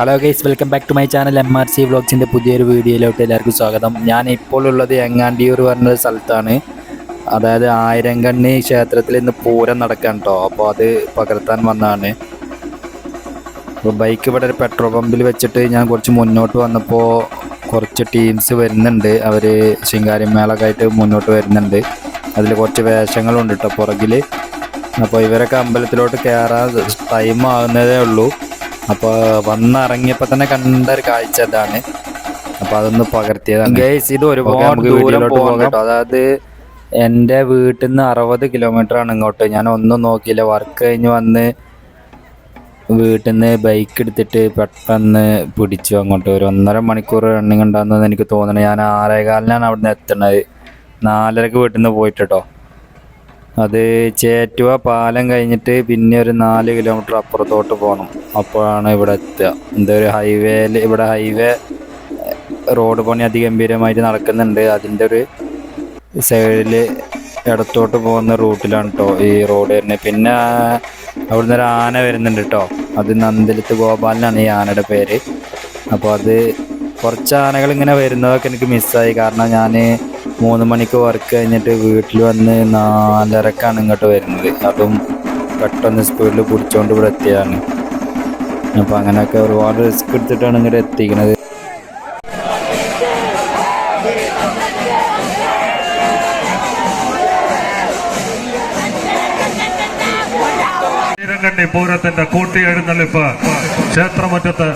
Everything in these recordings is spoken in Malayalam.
Hello guys welcome back to my channel M R C വ്ളോഗ്സിന്റെ പുതിയൊരു വീഡിയോയിലോട്ട് എല്ലാവർക്കും സ്വാഗതം. ഞാൻ ഇപ്പോൾ ഉള്ളത് എങ്ങാണ്ടിയൂർ പറഞ്ഞ സ്ഥലത്താണ്. അതായത് ആയിരങ്കണ്ണി ക്ഷേത്രത്തിൽ ഇന്ന് പൂരം നടക്കാൻ കേട്ടോ അപ്പോൾ അത് പകർത്താൻ വന്നതാണ്. അപ്പോൾ ബൈക്ക് ഇവിടെ ഒരു പെട്രോൾ പമ്പിൽ വെച്ചിട്ട് ഞാൻ കുറച്ച് മുന്നോട്ട് വന്നപ്പോൾ കുറച്ച് ടീംസ് വരുന്നുണ്ട്. അവർ ശിങ്കാരിമേളൊക്കെ ആയിട്ട് മുന്നോട്ട് വരുന്നുണ്ട്. അതിൽ കുറച്ച് വേഷങ്ങളുണ്ട് കേട്ടോ പുറകിൽ അപ്പോൾ ഇവരൊക്കെ അമ്പലത്തിലോട്ട് കയറാൻ ടൈം ആകുന്നതേ ഉള്ളൂ. അപ്പോൾ വന്നിറങ്ങിയപ്പോൾ തന്നെ കണ്ട ഒരു കാഴ്ച അതാണ് അപ്പോൾ അതൊന്ന് പകർത്തിയതാണ്. ഗൈസ് ഇത് ഒരുപാട് ദൂരം പോകാം കേട്ടോ അതായത് എന്റെ വീട്ടിൽ നിന്ന് അറുപത് കിലോമീറ്റർ ആണ് ഇങ്ങോട്ട്. ഞാൻ ഒന്നും നോക്കിയില്ല. വർക്ക് കഴിഞ്ഞ് വന്ന് വീട്ടിൽ നിന്ന് ബൈക്ക് എടുത്തിട്ട് പെട്ടെന്ന് പിടിച്ചു അങ്ങോട്ട്. ഒരു ഒന്നര മണിക്കൂർ റണ്ണിങ് ഉണ്ടാകുന്നത് എനിക്ക് തോന്നുന്നു. ഞാൻ ആറേകാലിനാണ് അവിടെ നിന്ന് എത്തുന്നത്. നാലരക്ക് വീട്ടിൽ നിന്ന് പോയിട്ടോ. അത് ചേറ്റുവ പാലം കഴിഞ്ഞിട്ട് പിന്നെ ഒരു നാല് കിലോമീറ്റർ അപ്പുറത്തോട്ട് പോകണം അപ്പോഴാണ് ഇവിടെ എത്തുക. എന്താ ഒരു ഹൈവേയിൽ ഇവിടെ ഹൈവേ റോഡ് പണി അതിഗംഭീരമായിട്ട് നടക്കുന്നുണ്ട്. അതിന്റെ ഒരു സൈഡിൽ ഇടത്തോട്ട് പോകുന്ന റൂട്ടിലാണ് കേട്ടോ ഈ റോഡ് വരുന്നത്. പിന്നെ അവിടുന്ന് ഒരു ആന വരുന്നുണ്ട് കേട്ടോ അത് നന്ദലത്ത് ഗോപാലനാണ് ഈ ആനയുടെ പേര്. അപ്പോൾ അത് കുറച്ച് ആനകൾ ഇങ്ങനെ വരുന്നതൊക്കെ എനിക്ക് മിസ്സായി കാരണം ഞാൻ മൂന്ന് മണിക്ക് വർക്ക് കഴിഞ്ഞിട്ട് വീട്ടിൽ വന്ന് നാലരക്കാണ് ഇങ്ങോട്ട് വരുന്നത്. അതും പെട്ടെന്ന് സ്പീഡിൽ പിടിച്ചോണ്ട് ഇവിടെ എത്തിയതാണ്. അപ്പോൾ അങ്ങനെയൊക്കെ ഒരുപാട് റിസ്ക് എടുത്തിട്ടാണ് ഇങ്ങോട്ട് എത്തിക്കുന്നത് ശ്രീരംഗണ്ണി പൂരത്തിന്റെ കൂട്ടിയെഴുന്നള്ളിപ്പ് ക്ഷേത്രമുറ്റത്ത്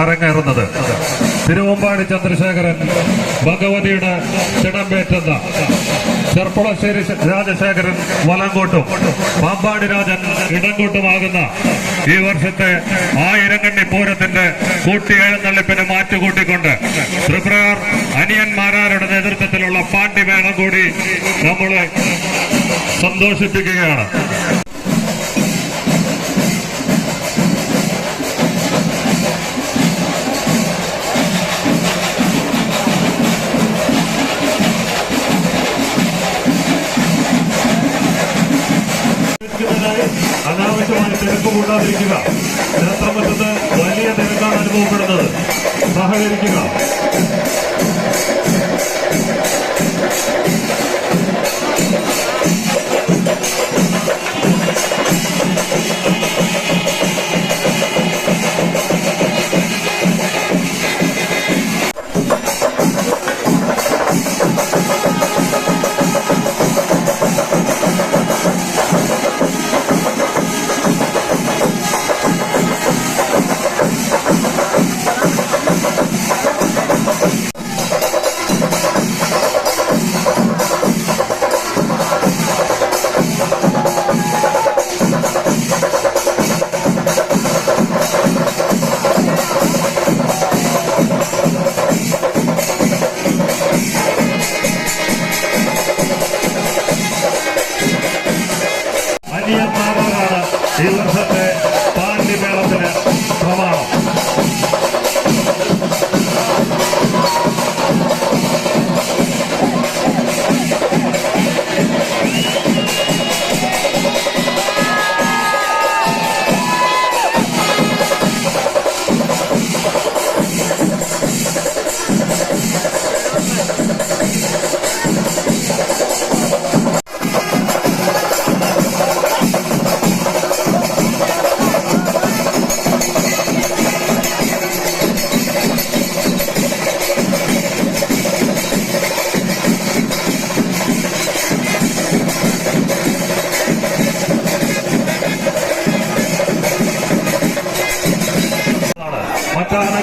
അരങ്ങേറുന്നത്. തിരുവമ്പാടി ചന്ദ്രശേഖരൻ ഭഗവതിയുടെ ചിടമ്പേറ്റുന്ന ചെർപ്പുളശ്ശേരി രാജശേഖരൻ വലങ്കോട്ടും പാമ്പാടി രാജൻ ഇടങ്കോട്ടുമാകുന്ന ഈ വർഷത്തെ ആയിരങ്കണ്ണി പൂരത്തിന്റെ കൂട്ടിയെഴുന്നള്ളിപ്പിന് മാറ്റുകൂട്ടിക്കൊണ്ട് ത്രിപുരാർ അനിയന്മാരാരുടെ നേതൃത്വത്തിലുള്ള പാണ്ഡിമേളം കൂടി നമ്മളെ സന്തോഷിപ്പിക്കുകയാണ്. കൂടാതിരിക്കുക. ക്ഷേത്രമറ്റത്ത് വലിയ തിരക്കാണ് അനുഭവപ്പെടുന്നത്. സഹകരിക്കുക.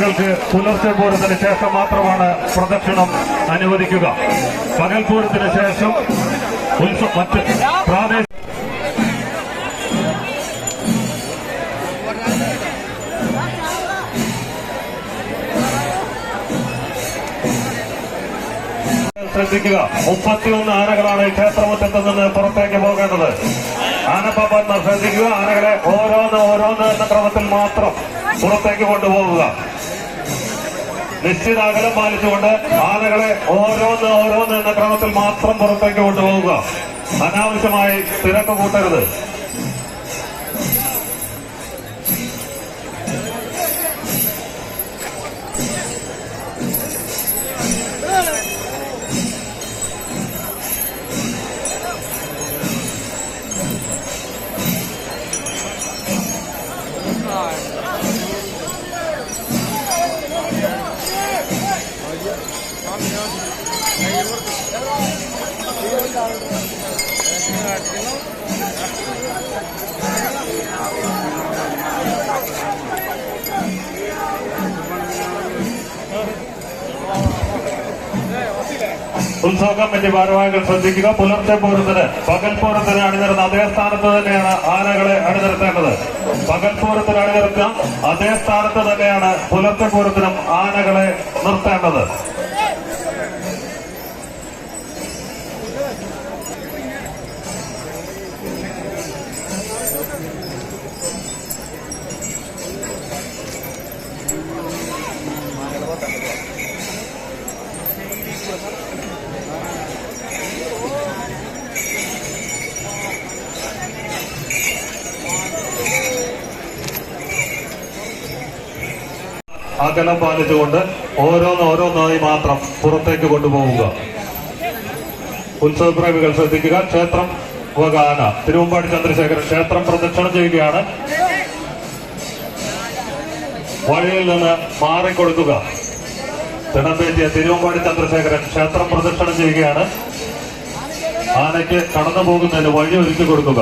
മറ്റാനകൾക്ക് പുലർച്ചെ പൂരത്തിന് ശേഷം മാത്രമാണ് പ്രദക്ഷിണം അനുവദിക്കുക. പകൽ പൂരത്തിന് ശേഷം ഉത്സവ മറ്റ് പ്രാദേശിക ശ്രദ്ധിക്കുക. മുപ്പത്തിയൊന്ന് ആനകളാണ് ഈ ക്ഷേത്രമുറ്റത്ത് നിന്ന് പുറത്തേക്ക് പോകേണ്ടത്. ആനപ്പാപ്പന്മാർ ശ്രദ്ധിക്കുക. ആനകളെ ഓരോന്ന് ഓരോന്ന് എന്ന ക്രമത്തിൽ മാത്രം പുറത്തേക്ക് കൊണ്ടുപോകുക നിശ്ചിത അകലം പാലിച്ചുകൊണ്ട് ആനകളെ ഓരോന്ന് ഓരോന്ന് എന്ന ക്രമത്തിൽ മാത്രം പുറത്തേക്ക് കൊണ്ടുപോകുക. അനാവശ്യമായി തിരക്ക് കൂട്ടരുത്. ഉത്സവ കമ്മിറ്റി ഭാരവാഹികൾ ശ്രദ്ധിക്കുക. പുലർച്ചെ പൂരത്തിന് പകൽ പൂരത്തിന് അണിനിരുന്ന അതേ സ്ഥാനത്ത് തന്നെയാണ് ആനകളെ അണിനിരത്തേണ്ടത്. പകൽ പൂരത്തിന് അതേ സ്ഥാനത്ത് തന്നെയാണ് പുലർച്ചെ പൂരത്തിനും ആനകളെ നിർത്തേണ്ടത്. അകലം പാലിച്ചുകൊണ്ട് ഓരോന്ന് ഓരോന്നായി മാത്രം പുറത്തേക്ക് കൊണ്ടുപോവുക. ഉത്സവപ്രേമികൾ ശ്രദ്ധിക്കുക. ക്ഷേത്രം വകാന തിരുവമ്പാടി ചന്ദ്രശേഖരൻ ക്ഷേത്രം പ്രദക്ഷിണം ചെയ്യുകയാണ്. വഴിയിൽ നിന്ന് മാറിക്കൊടുക്കുക. തിടമ്പേറ്റിയ തിരുവമ്പാടി ചന്ദ്രശേഖരൻ ക്ഷേത്രം പ്രദക്ഷിണം ചെയ്യുകയാണ്. ആനയ്ക്ക് കടന്നു പോകുന്നതിന് വഴി ഒരുക്കി കൊടുക്കുക.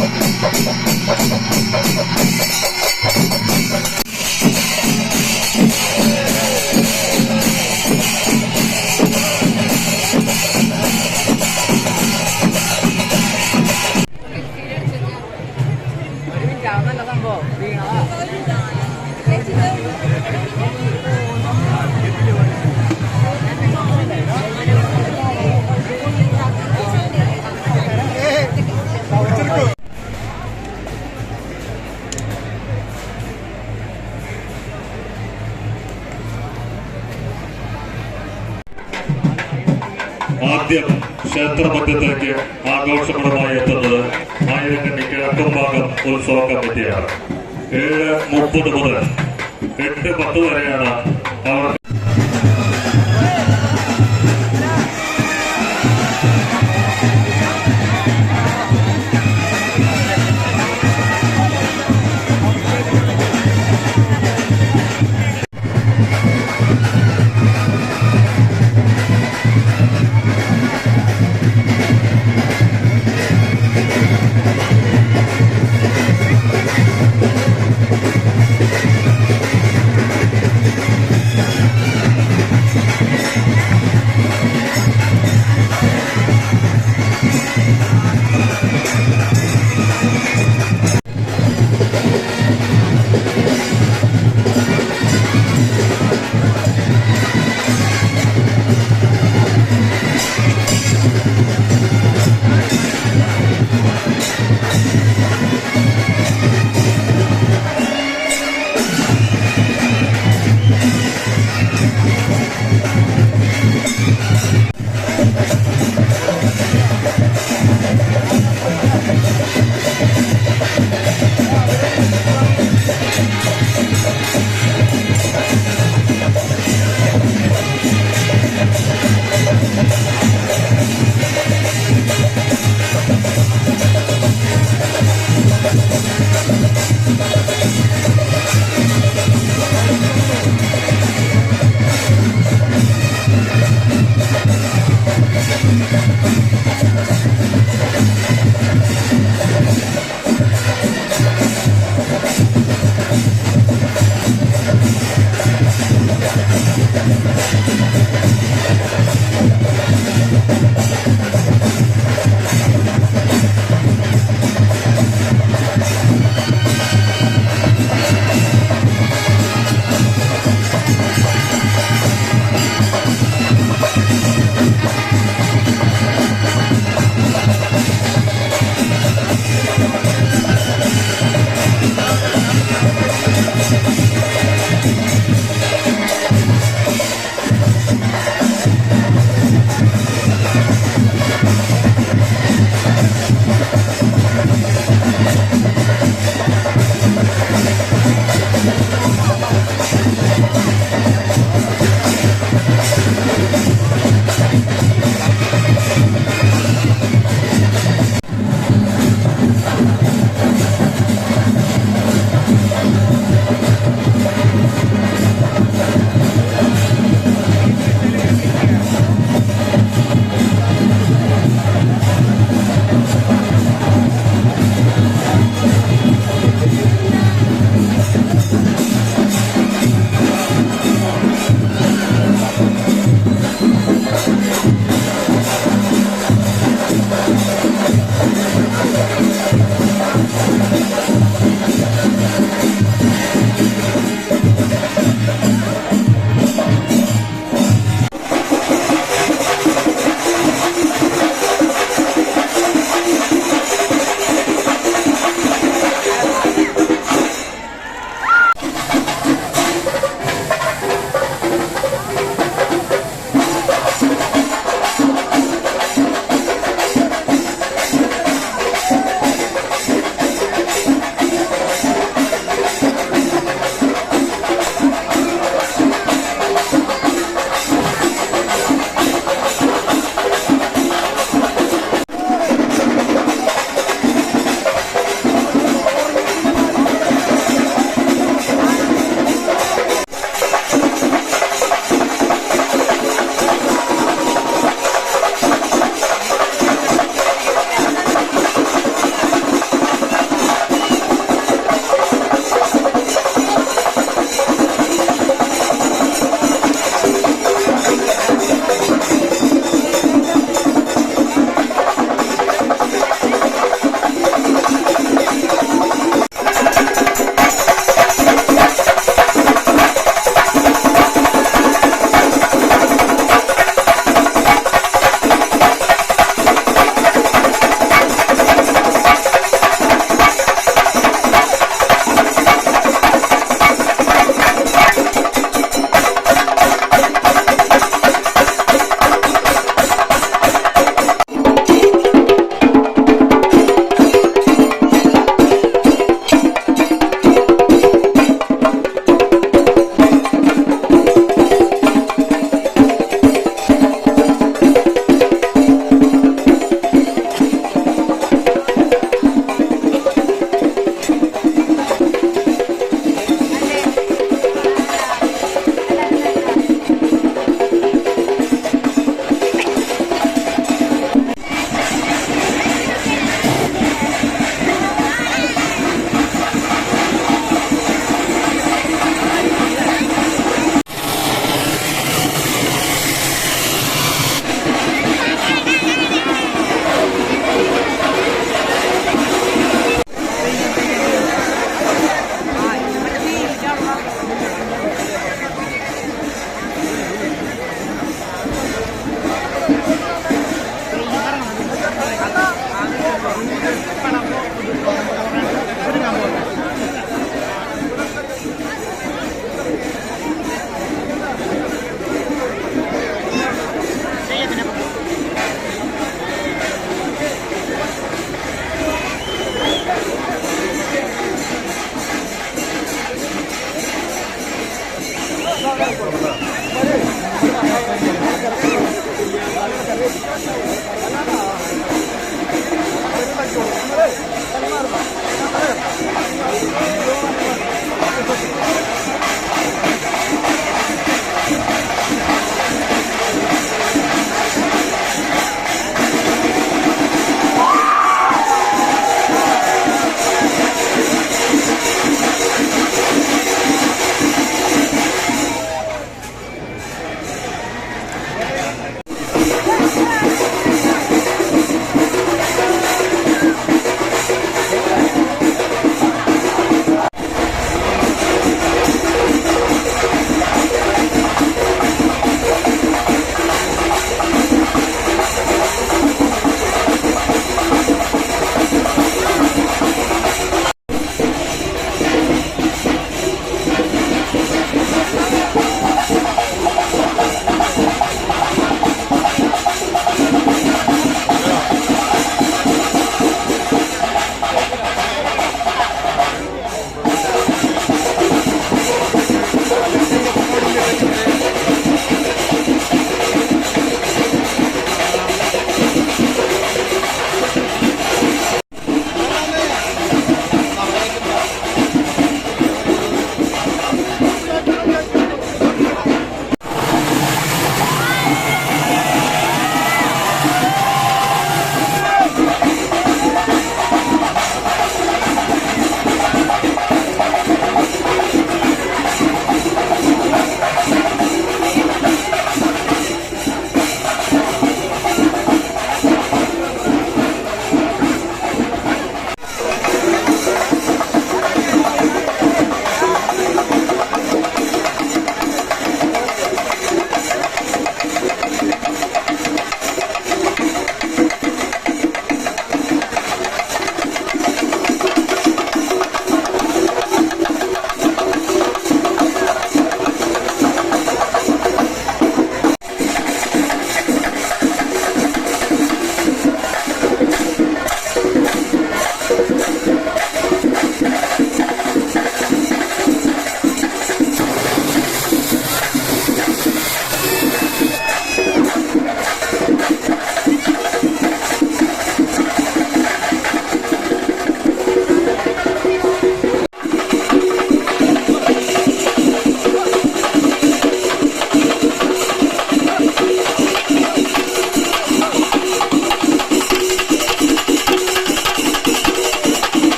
Thank you. കമ്മിറ്റിയാണ് ഏഴ് മുപ്പത് മുതൽ എട്ട് പത്ത് വരെയാണ്.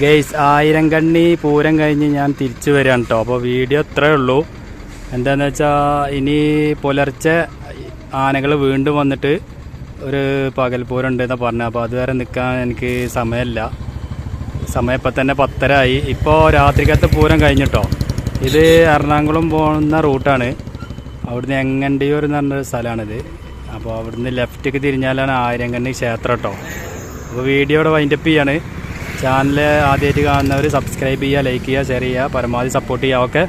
ഗെയ്സ് ആയിരം കണ്ണി പൂരം കഴിഞ്ഞ് ഞാൻ തിരിച്ചു വരികയാണ് കേട്ടോ അപ്പോൾ വീഡിയോ ഇത്രയേ ഉള്ളൂ. എന്താണെന്ന് വെച്ചാൽ ഇനി പുലർച്ചെ ആനകൾ വീണ്ടും വന്നിട്ട് ഒരു പകൽപൂരം ഉണ്ടെന്നാണ് പറഞ്ഞത് അപ്പോൾ അതുവരെ നിൽക്കാൻ എനിക്ക് സമയമില്ല. സമയം ഇപ്പം തന്നെ പത്തര ആയി ഇപ്പോൾ രാത്രിക്കത്തെ പൂരം കഴിഞ്ഞിട്ടോ ഇത് എറണാകുളം പോകുന്ന റൂട്ടാണ്. അവിടുന്ന് എങ്ങണ്ടിയൂർ എന്ന് പറഞ്ഞൊരു സ്ഥലമാണിത് അപ്പോൾ അവിടുന്ന് ലെഫ്റ്റേക്ക് തിരിഞ്ഞാലാണ് ആയിരം കണ്ണി ക്ഷേത്രം കേട്ടോ അപ്പോൾ വീഡിയോ ഇവിടെ വൈൻഡപ്പ് ചെയ്യാണ്. ചാനൽ ആദ്യമായിട്ട് കാണുന്നവർ സബ്സ്ക്രൈബ് ചെയ്യുക ലൈക്ക് ചെയ്യുക ഷെയർ ചെയ്യുക പരമാവധി സപ്പോർട്ട് ചെയ്യുക. ഓക്കെ